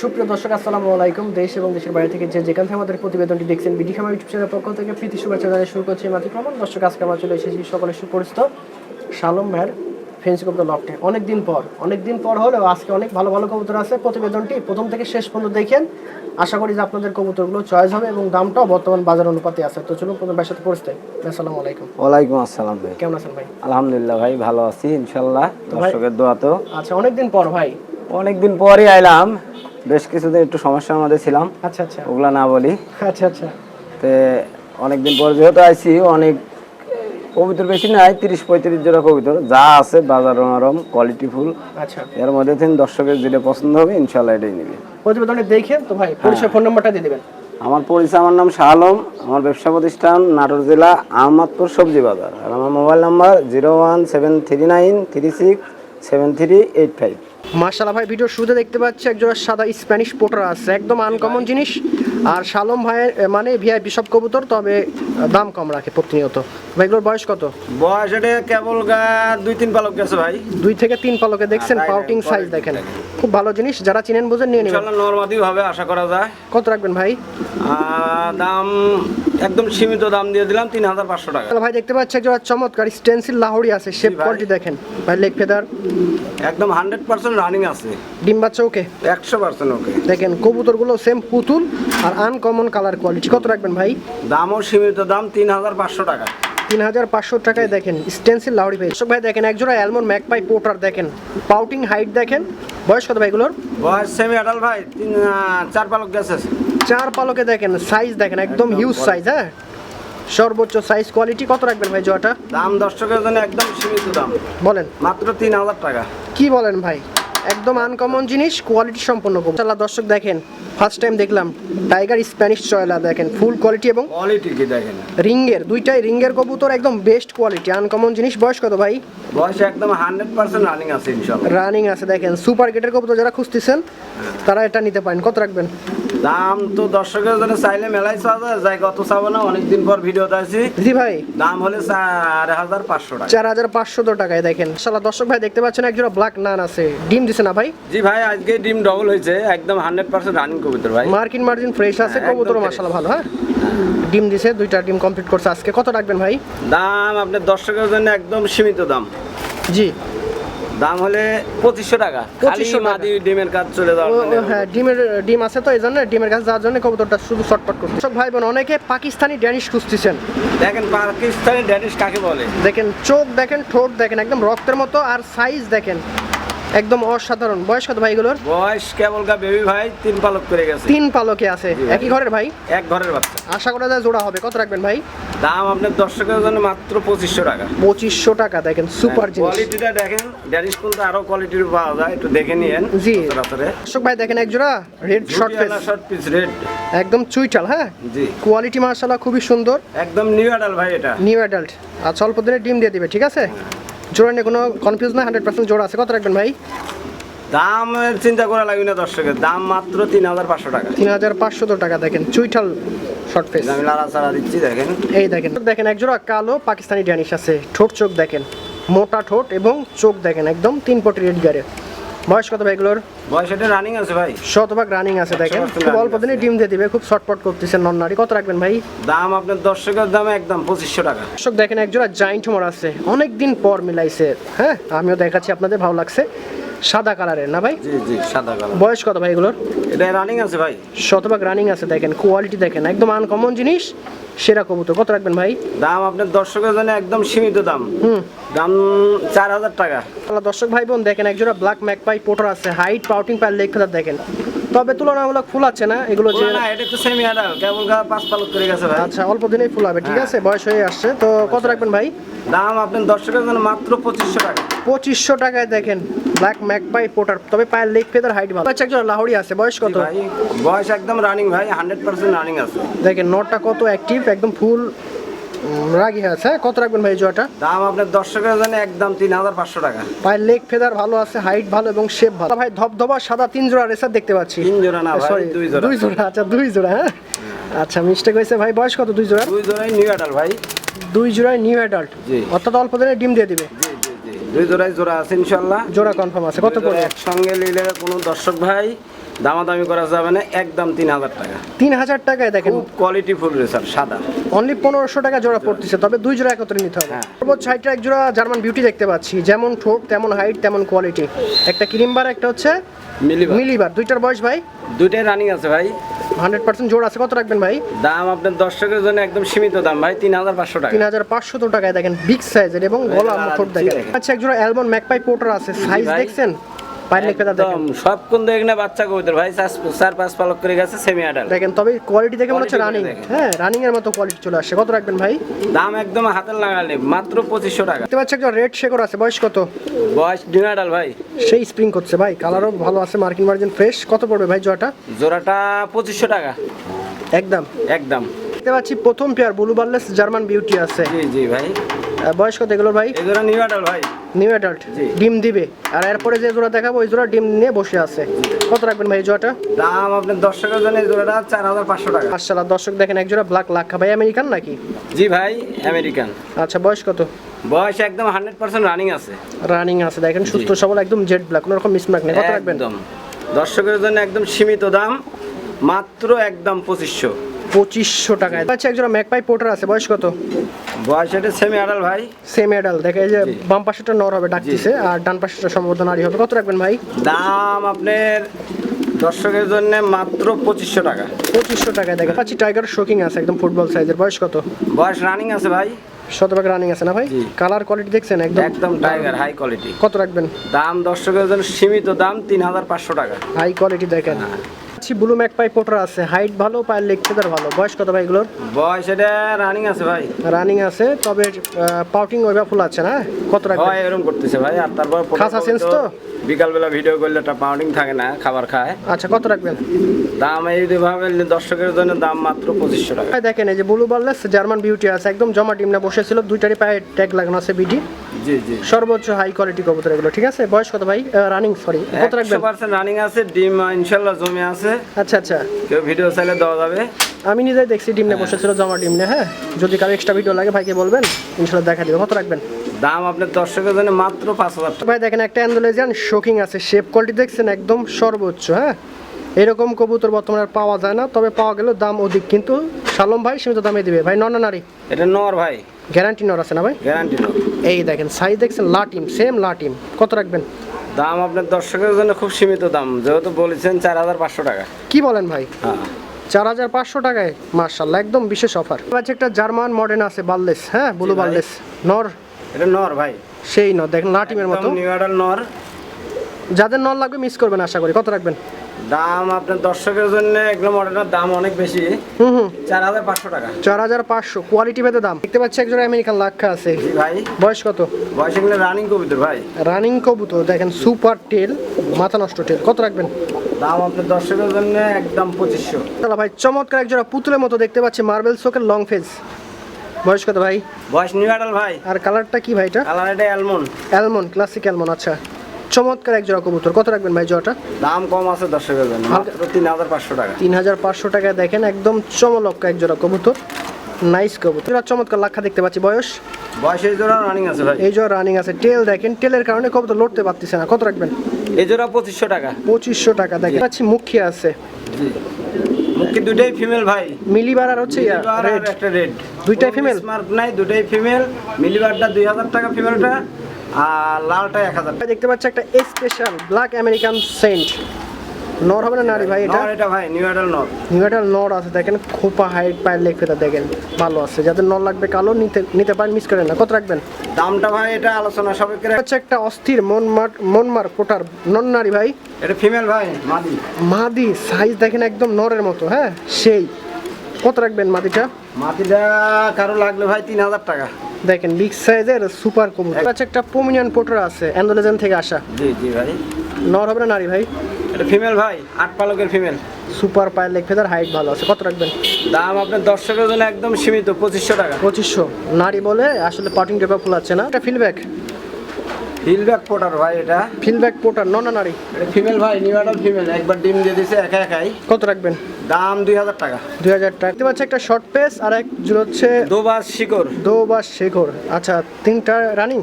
সুপ্রিয় দর্শক আসসালামু আলাইকুম। দেশ এবং দেশের বাইরে থেকে যে যেখান থেকে আমাদের প্রতিবেদনটি দেখছেন বিডি খামা ইউটিউব চ্যানেলের পক্ষ থেকে প্রীতি শুভেচ্ছা জানিয়ে শুরু করছি মাতি প্রমাণ দর্শক আজকে আমরা চলে এসেছি সকলে সুপরিচিত শালম ভাইয়ের ফেন্সি কবুতর লফটে অনেক দিন পর অনেক দিন পর হলেও আজকে অনেক ভালো ভালো কবুতর আছে। প্রতিবেদনটি প্রথম থেকে শেষ পর্যন্ত দেখেন। আশা করি যে আপনাদের কবুতরগুলো চয়েস হবে এবং দামটাও বর্তমান বাজার অনুপাতে আছে। তো চলুন প্রথম সাথে পরিচিত আসসালামু আলাইকুম। ওয়ালাইকুম আসসালাম ভাই। কেমন আছেন ভাই? আলহামদুলিল্লাহ ভাই ভালো আছি ইনশাল্লাহ দর্শকের দোয়া তো। আচ্ছা অনেকদিন পর ভাই। অনেকদিন পরই আইলাম। বেশ কিছুদিন একটু সমস্যার মধ্যে ছিলাম। আচ্ছা আচ্ছা। ওগুলা না বলি। আচ্ছা আচ্ছা। তে অনেকদিন পর যেহেতু আইছি অনেক কবিতর বেশি নাই তিরিশ পঁয়ত্রিশ জোড়া কবিতর যা আছে বাজার নরম কোয়ালিটি ফুল আচ্ছা। এর মধ্যে থেকে দর্শকের যেটা পছন্দ হবে ইনশাল্লাহ এটাই নিবে। প্রতিবেদনটি দেখেন তো ভাই হ্যাঁ। পরিচয় ফোন নাম্বারটা দিয়ে দিবেন। আমার পরিচয় আমার নাম শাহ আলম আমার ব্যবসা প্রতিষ্ঠান নাটোর জেলা আহমদপুর সবজি বাজার। আর আমার mobile number zero one seven three nine three six seven three eight five. মার্শাল্লাহ ভাই ভিডিও শুরুতে দেখতে পাচ্ছি একজোড়া সাদা স্প্যানিশ পোটার আছে। একদম আনকমন জিনিস। আর শালম ভাইয়ের মানে ভিআইপি সব কবুতর তবে দাম কম রাখে প্রতিনিয়ত। ভাইগুলোর বয়স কত? বয়স এটা কেবল গা দুই তিন পালক গেছে ভাই। দুই থেকে তিন পালকে দেখছেন হ্যাঁ, পাউটিং সাইজ দেখেন। খুব ভালো জিনিস যারা চিনেন বুঝেন নিয়ে নেবেন। নর্মাদি হবে আশা করা যায়। কত রাখবেন ভাই? দাম একদম সীমিত দাম দিয়ে দিলাম তিন হাজার পাঁচশো টাকা। ভাই দেখতে পাচ্ছি একজোড়া চমৎকার স্টেন্সিল লাহোরি আছে শেপ কোয়ালিটি দেখেন। ভাই লেগ ফেদার একদম হান্ড্রেড পার্সেন্ট রানিং আছে। ডিম বাচ্চা ওকে একশো পার্সেন্ট ওকে দেখেন কবুতরগুলো সেম পুতুল আর আনকমন কালার কোয়ালিটি কত রাখবেন ভাই? দামও সীমিত দাম তিন হাজার পাঁচশো টাকা। তিন হাজার পাঁচশো টাকায় দেখেন স্টেন্সিল লাউরি ভাই। ভাই দেখেন একজোড়া অ্যালমন ম্যাকপাই পোটার দেখেন। পাউটিং হাইট দেখেন। বয়স কত ভাইগুলোর বয়স সেমি আডাল ভাই তিন চার পালক গেছে। চার পালকে দেখেন সাইজ দেখেন একদম হিউজ সাইজ হ্যাঁ? সর্বোচ্চ সাইজ কোয়ালিটি কত রাখবেন ভাই জোয়াটা দাম দর্শকের জন্য একদম সীমিত দাম। বলেন। মাত্র তিন হাজার টাকা। কি বলেন ভাই? একদম আনকমন জিনিস কোয়ালিটি সম্পন্ন চালা দর্শক দেখেন ফার্স্ট টাইম দেখলাম টাইগার স্প্যানিশ চয়লা দেখেন ফুল কোয়ালিটি এবং কোয়ালিটি কি দেখেন? রিঙ্গের দুইটাই রিঙ্গের কবুতর একদম বেস্ট কোয়ালিটি আনকমন জিনিস বয়স কত ভাই? বয়স একদম হান্ড্রেড পার্সেন্ট রানিং আছে ইনশাআল্লাহ। রানিং আছে দেখেন সুপার গেটের কবুতর যারা খুঁজতেছেন তারা এটা নিতে পারেন। কত রাখবেন? দাম তো দর্শকের জন্য চাইলে মেলাই চাওয়া যায় যাই গত চাবো না অনেকদিন পর ভিডিও আছি জি ভাই। দাম হলে চার হাজার পাঁচশো টাকা। চার হাজার পাঁচশো টাকায় দেখেন। সালা দর্শক ভাই দেখতে পাচ্ছেন একজোড়া ব্ল্যাক নান আছে। ডিম দিছে না ভাই? জি ভাই আজকে ডিম ডবল হয়েছে একদম হান্ড্রেড পার্সেন্ট রানিং কবিতর ভাই। মার্কিন মার্জিন ফ্রেশ আছে হ্যাঁ, কবুতর। মাসালা ভালো হ্যাঁ? ডিম দিছে দুইটা ডিম কমপ্লিট করছে আজকে। কত রাখবেন ভাই? দাম আপনার দর্শকের জন্য একদম সীমিত দাম। জি। দাম হলে পঁচিশশো টাকা। খালি 2500 টাকা। মাদি ডিমের কাজ চলে। ও, হ্যাঁ ডিমের ডিম আছে তো এই জন্য ডিমের কাছে যাওয়ার জন্য কবুতরটা শুধু শর্টপট করছে। দর্শক ভাই বোন অনেকে পাকিস্তানি ড্যানিশ খুঁজতেছেন। দেখেন পাকিস্তানি ড্যানিশ কাকে বলে? দেখেন চোখ দেখেন ঠোঁট দেখেন একদম রক্তের মতো আর সাইজ দেখেন একদম অসাধারণ। বয়স কত ভাই এগুলোর? বয়স কেবল গা বেবি ভাই তিন পালক করে গেছে। তিন পালকে আছে। একই ঘরের ভাই? এক ঘরের বাচ্চা। আশা করা যায় জোড়া হবে। কত রাখবেন ভাই? দাম আপনার দর্শকের জন্য মাত্র পঁচিশশো টাকা। পঁচিশশো টাকা দেখেন সুপার জিনিস। কোয়ালিটিটা দেখেন ড্যানিশ কিন্তু আরও কোয়ালিটির পাওয়া যায় একটু দেখে নিয়েন জি। দর্শক ভাই দেখেন এক জোড়া red short face short piece red একদম চুইটাল হ্যাঁ? জি। কোয়ালিটি মার্শাল্লাহ খুবই সুন্দর। একদম নিউ অ্যাডাল ভাই এটা। নিউ অ্যাডাল্ট আর অল্প দিনে ডিম দিয়ে দিবে ঠিক আছে? জোড়া নিয়ে কোনো কনফিউজ না হান্ড্রেড পার্সেন্ট জোড়া আছে। কত রাখবেন ভাই? দামের চিন্তা করা লাগবে না দর্শকের দাম মাত্র তিন হাজার পাঁচশো টাকা। তিন হাজার পাঁচশো টাকা দেখেন চুইটাল শর্ট ফেস আমি লাড়া চাড়া দিচ্ছি দেখেন। এই দেখেন দেখেন এক জোড়া কালো পাকিস্তানি ড্যানিশ আছে। ঠোঁট চোখ দেখেন মোটা ঠোঁট এবং চোখ দেখেন একদম তিন পটি রেড গাড়ের বয়স কত ভাই এগুলোর? বয়স এটা রানিং আছে ভাই। শতভাগ রানিং আছে দেখেন। খুব অল্প দিনে ডিম দিয়ে দিবে খুব শর্টপট করতেছেন নন্নারি। কত রাখবেন ভাই? দাম আপনার দর্শকের দামে একদম পঁচিশশো টাকা। দর্শক দেখেন একজোড়া জাইন্ট হোমার আছে। অনেক দিন পর মিলাইছে। হ্যাঁ আমিও দেখাচ্ছি আপনাদের ভালো লাগছে। সাদা কালারের না ভাই? জি জি সাদা কালার। বয়স কত ভাই এগুলোর? এটা রানিং আছে ভাই। শতভাগ রানিং আছে দেখেন কোয়ালিটি দেখেন একদম আনকমন জিনিস সেরা কবুতর। কত রাখবেন ভাই? দাম আপনার দর্শকের জন্য একদম সীমিত দাম। হুম। দাম চার হাজার টাকা। তাহলে দর্শক ভাই বোন দেখেন একজোড়া ব্ল্যাক ম্যাকপাই পোটার আছে হাইট পাউটিং পার লেগ দেখেন। তবে তুলনামূলক ফুল আছে না? এগুলো যে না এটা তো সেমি অ্যাডাল কেবল গা পাঁচ পালক করে গেছে ভাই। আচ্ছা অল্প দিনেই ফুল হবে ঠিক আছে? বয়স হয়ে আসছে। তো কত রাখবেন ভাই? দাম আপনার দর্শকের জন্য মাত্র পঁচিশশো টাকা। পঁচিশশো টাকায় দেখেন ব্ল্যাক ম্যাকপাই পোটার তবে পায়ের লেগ ফেদার হাইট ভালো। আচ্ছা একজন লাহোরি আছে বয়স কত? ভাই বয়স একদম রানিং ভাই হান্ড্রেড পার্সেন্ট রানিং আছে। দেখেন নটটা কত অ্যাক্টিভ একদম ফুল রাগি আছে হ্যাঁ? কত রাখবেন ভাই জোয়াটা দাম আপনার দর্শকের জন্য একদম তিন হাজার পাঁচশো টাকা। পায়ের লেগ ফেদার ভালো আছে হাইট ভালো এবং শেপ ভালো। ভাই ধবধবা সাদা তিন জোড়া রেসার দেখতে পাচ্ছি। তিন জোড়া না সরি দুই জোড়া। দুই জোড়া আচ্ছা দুই জোড়া হ্যাঁ? আচ্ছা মিস্টেক হয়েছে ভাই বয়স কত দুই জোড়া দুই জোড়াই নিউ অ্যাডাল ভাই। দুই জোড়ায় নিউ অ্যাডাল্ট অর্থাৎ অল্প দিনে ডিম দিয়ে দিবে। দুই জোড়াই জোড়া আছে ইনশাল্লাহ। জোড়া কনফার্ম আছে। কত পড়বে? একসঙ্গে নিলে কোনো দর্শক ভাই দামাদামি করা যাবে না একদম তিন হাজার টাকা। তিন হাজার টাকায় দেখেন। খুব কোয়ালিটি ফুল রেসার সাদা। অনলি পনেরোশো টাকা জোড়া পড়তেছে তবে দুই জোড়া একত্রে নিতে হবে। হ্যাঁ। সর্বোচ্চ হাইটটা এক জোড়া জার্মান বিউটি দেখতে পাচ্ছি। যেমন ঠোঁট তেমন হাইট তেমন কোয়ালিটি একটা ক্রিমবার একটা হচ্ছে মিলিবার। মিলিবার। দুইটার বয়স ভাই? দুইটাই রানিং আছে ভাই। হান্ড্রেড পার্সেন্ট জোড়া আছে। কত রাখবেন ভাই? দাম আপনার দর্শকের জন্য একদম সীমিত দাম ভাই তিন হাজার পাঁচশো টাকা। তিন হাজার পাঁচশো টাকায় দেখেন বিগ সাইজের এবং গলা আর দেখেন। আচ্ছা এক জোড়া অ্যালবন ম্যাকপাই পোর্টার আছে। সাইজ দেখছেন? পায়ের লেখা দেখেন। সব কোন বাচ্চা কবুতর। ভাই চার- চার পাঁচ পালক করে গেছে সেমি আডাল দেখেন তবে কোয়ালিটি দেখে মনে হচ্ছে রানিং হ্যাঁ রানিং এর মতো কোয়ালিটি চলে আসছে। কত রাখবেন ভাই? দাম একদম হাতের লাগালে মাত্র পঁচিশশো টাকা। দেখতে পাচ্ছি একটা রেড শেকর আছে বয়স কত? বয়স ডিম আডাল ভাই। সেই স্প্রিং করছে ভাই। কালারও ভালো আছে মার্কিন মার্জিন ফ্রেশ কত পড়বে ভাই জোড়াটা? পঁচিশশো টাকা। একদম। একদম। দেখতে পাচ্ছি প্রথম pair blue barless German beauty আছে। জি জি ভাই। বয়স কত এগুলোর ভাই? জোড়া নিউ আডাল ভাই। নিউ অ্যাডাল্ট ডিম দিবে। আর এরপরে যে জোড়া দেখাবো ওই জোড়া ডিম নিয়ে বসে আছে। কত রাখবেন ভাই জোড়াটা? দাম আপনার দর্শকের জন্য এই জোড়াটা চার হাজার পাঁচশো টাকা। মার্শাল্লাহ দর্শক দেখেন এক জোড়া ব্ল্যাক লাক্ষা ভাই আমেরিকান নাকি? জি ভাই আমেরিকান। আচ্ছা বয়স কত? বয়স একদম হান্ড্রেড পার্সেন্ট রানিং আছে। রানিং আছে দেখেন সুস্থ সবল একদম জেড ব্ল্যাক কোনো রকম মিসমার্ক নেই। কত রাখবেন? দর্শকের জন্য একদম সীমিত দাম মাত্র একদম পঁচিশশো। পঁচিশশো টাকায়। আচ্ছা এক জোড়া ম্যাকপাই পোর্টার আছে বয়স কত? বয়স এটা সেমি আডাল ভাই। সেম অ্যাডাল দেখে এই যে বাম পাশেটা নর হবে ডাকতেছে আর ডান পাশেটা সম্ভবত নারী হবে। কত রাখবেন ভাই? দাম আপনার দর্শকের জন্য মাত্র পঁচিশশো টাকা। পঁচিশশো টাকায় দেখেন। পাচ্ছি টাইগার শোকিং আছে একদম ফুটবল সাইজের বয়স কত? বয়স রানিং আছে ভাই। শতভাগ রানিং আছে না ভাই? কালার কোয়ালিটি দেখছেন একদম? একদম টাইগার হাই কোয়ালিটি কত রাখবেন? দাম দর্শকের জন্য সীমিত দাম তিন হাজার পাঁচশো টাকা। হাই কোয়ালিটি দেখেন। আচ্ছা ব্লু ম্যাকপাই পোটার আছে। হাইট ভালো পায়ের লেগ ফেদার ভালো। বয়স কত ভাই এগুলোর? বয়স এটা রানিং আছে ভাই। রানিং আছে তবে পাউটিং ওইবা ফুল আছে না? কত রাখবেন? হয় এরকম করতেছে ভাই আর তারপর খাসা sense তো? বিকালবেলা ভিডিও করলে একটা পাউন্ডিং থাকে না খাবার খায়। আচ্ছা কত রাখবেন? দাম এইভাবে দর্শকের জন্য দাম মাত্র পঁচিশশো টাকা। ভাই দেখেন এই যে ব্লু বার্লেস জার্মান বিউটি আছে একদম জমা টিম না বসেছিল দুইটারই পায়ে ট্যাগ লাগানো আছে বিডি জি জি। সর্বোচ্চ হাই কোয়ালিটি কবুতর এগুলো ঠিক আছে? বয়স কত ভাই? রানিং সরি কত রাখবেন? রানিং আছে ডিম ইনশাল্লাহ জমে আছে। আচ্ছা আচ্ছা। কেউ ভিডিও চাইলে দেওয়া যাবে। আমি নিজেই দেখছি ডিম নিয়ে বসেছিল জমা ডিম নিয়ে হ্যাঁ? যদি কারও এক্সট্রা ভিডিও লাগে ভাইকে বলবেন ইনশাল্লাহ দেখা দিবে। কত রাখবেন? দাম আপনার দর্শকের জন্য মাত্র পাঁচ হাজার টাকা। ভাই দেখেন একটা অ্যান্ডোলেজিয়ান শোকিং আছে। শেপ কোয়ালিটি দেখছেন একদম সর্বোচ্চ হ্যাঁ? এরকম কবুতর বর্তমানে আর পাওয়া যায় না তবে পাওয়া গেলেও দাম অধিক। কিন্তু শালম ভাই সীমিত দামে দিবে। ভাই নন না নারী? এটা নর ভাই। গ্যারান্টি নর আছে না ভাই? গ্যারান্টি নর। এই দেখেন সাইজ দেখছেন লাটিম সেম লাটিম কত রাখবেন? দাম আপনার দর্শকের জন্য খুব সীমিত দাম যেহেতু বলেছেন চার হাজার পাঁচশো টাকা। কি বলেন ভাই? হ্যাঁ। চার হাজার পাঁচশো টাকায় মার্শাল্লাহ একদম বিশেষ অফার। আছে একটা জার্মান মডার্ন আছে বাল্লেস হ্যাঁ ব্লু বাল্লেস বার্লেস নর। এটা নর ভাই। সেই নর দেখেন লাটিমের মতো। নিউ নর। যাদের নর লাগবে মিস করবেন আশা করি। কত রাখবেন? দাম আপনার দর্শকের জন্য এগুলো মডেলের দাম অনেক বেশি। হুম হুম। চার হাজার পাঁচশো টাকা। চার হাজার পাঁচশো। কোয়ালিটি ভেদে দাম। দেখতে পাচ্ছি একজন আমেরিকান লাক্ষা আছে। ভাই। বয়স কত? বয়স এগুলো রানিং কবিতর ভাই। রানিং কবুতর দেখেন সুপার টেল মাথা নষ্ট টেল কত রাখবেন? দাম আপনার দর্শকের জন্য একদম পঁচিশশো। তাহলে ভাই চমৎকার একজোড়া পুতুলের মতো দেখতে পাচ্ছি মার্বেল সোকের লং ফেজ বয়স কত ভাই? বয়স নিউ আডাল ভাই। আর কালারটা কি ভাইটা কালার এটা অ্যালমন্ড অ্যালমন ক্লাসিক অ্যালমন আচ্ছা। চমৎকার একজোড়া কবুতর। কত রাখবেন ভাই জোড়াটা? দাম কম আছে দর্শকের জন্য মাত্র তিন হাজার পাঁচশো টাকা। তিন হাজার পাঁচশো টাকায় দেখেন একদম চমলক এক জোড়া কবুতর। নাইস কবুতর। এরা চমৎকার লাক্ষা দেখতে পাচ্ছি। বয়স? বয়স এই জোড়া রানিং আছে ভাই। এই জোড়া রানিং আছে। টেল দেখেন টেলের কারণে কবুতর লড়তে পারতেছে না। কত রাখবেন? এই জোড়া পঁচিশশো টাকা। পঁচিশশো টাকা দেখেন। পাচ্ছি মুখিয়া আছে। মুখে দুটাই ফিমেল ভাই। মিলিবার আর হচ্ছে একটা রেড দুইটাই ফিমেল স্মার্ট নাই দুটাই ফিমেল মিলিবারটা দুই হাজার টাকা ফিমেলটা আর লালটা এক হাজার। দেখতে পাচ্ছি একটা স্পেশাল ব্ল্যাক আমেরিকান সেন্ট নর হবে না নারী ভাই এটা? এটা ভাই নিউ আডাল নর। নিউটাল নর আছে দেখেন খোপা হাইট পায়ের লেগ ফেতা দেখেন ভালো আছে। যাদের নর লাগবে কালো নিতে নিতে পারেন মিস করেন না। কত রাখবেন? দামটা ভাই এটা আলোচনা সাপেক্ষে হচ্ছে একটা অস্থির মনমার মনমার কোটার নন নারী ভাই। এটা ফিমেল ভাই মাদি। মাদি সাইজ দেখেন একদম নরের মতো হ্যাঁ? সেই। কত রাখবেন মাদিটা? মাদিটা কারও লাগলে ভাই তিন হাজার টাকা। দেখেন বিগ সাইজের সুপার কবুতর। আছে একটা পোমিনিয়ান পোটরা আছে অ্যান্ডোলেজেন থেকে আসা। জি জি ভাই। নর হবে না নারী ভাই? এটা ফিমেল ভাই আট পালকের ফিমেল সুপার পায়ের লেগ ফেদার হাইট ভালো আছে। কত রাখবেন? দাম আপনার দর্শকের জন্য একদম সীমিত পঁচিশশো টাকা। পঁচিশশো। নারী বলে আসলে পার্টিং টেপা খোলাচ্ছে আছে না? এটা ফিলব্যাক হিলব্যাক পোটার ভাই এটা। ফিলব্যাক পোটার নন নারী এটা ফিমেল ভাই নিউ আডাল ফিমেল একবার ডিম দিয়ে দিছে একা একাই। কত রাখবেন? দাম দুই হাজার টাকা। দুই হাজার টাকা। দেখতে পাচ্ছি একটা শর্ট পেস আর এক জোড়া হচ্ছে দুবার শিকড়। দো বা শেখর আচ্ছা তিনটা রানিং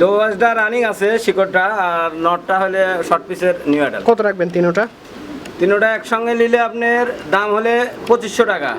দোয়াজটা রানিং আছে শিকড়টা আর নটটা হলে শর্ট পিসের নিউ অ্যাডাল কত রাখবেন তিনোটা? তিনোটা একসঙ্গে নিলে আপনার দাম হলে পঁচিশশো টাকা।